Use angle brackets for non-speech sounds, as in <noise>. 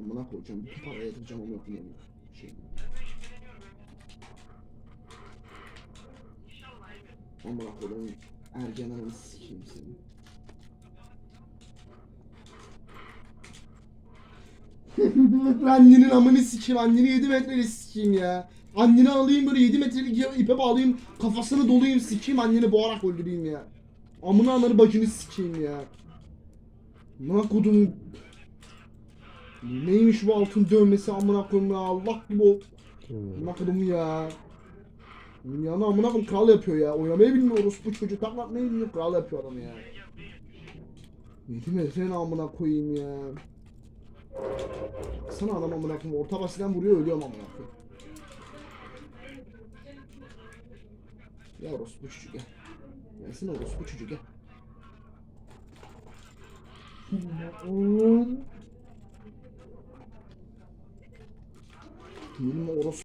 Amına koyacağım. Bütün parayı yatıracağım ama yapayım onu. Şey. Amına koyayım. Ergen ananı sikeyim seni. <laughs> Annenin amını sikeyim. Anneni 7 metreli sikeyim ya. Anneni alayım böyle 7 metrelik ipe bağlayayım. Kafasını dolayayım sikeyim. Anneni boğarak öldüreyim ya. Amına ananı bacını sikeyim ya. Amına kodum. Neymiş bu altın dövmesi amına koyayım ya. Allah gibi o. Amına kodum ya. Dünyanın amına koyayım kral yapıyor ya. Oynamayı bilmiyoruz bu çocuk. Taklatmayı bilmiyor. Kral yapıyor adam ya. 7 metrenin amına koyayım ya. Baksana adam amına koyayım. Orta basiden vuruyor ölüyorum amına koyayım. Ya orospu çocuğu gel. Gelsin orospu çocuğu gel. Yemin orospu